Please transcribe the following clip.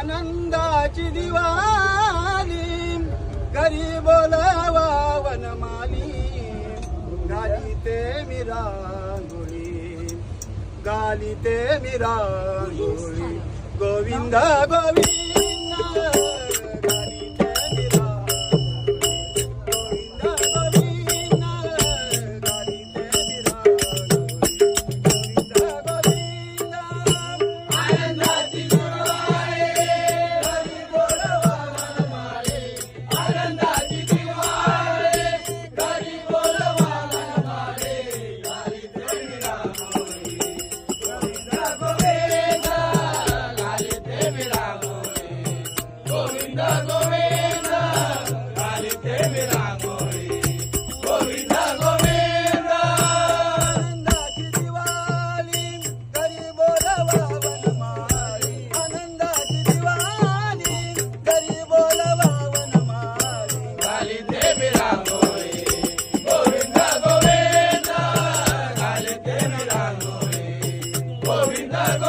आनंदाची दिवाली घरी बोलावा वनमाली. गाली ते मिरा गाली ते मिरा गोविंद गोविंद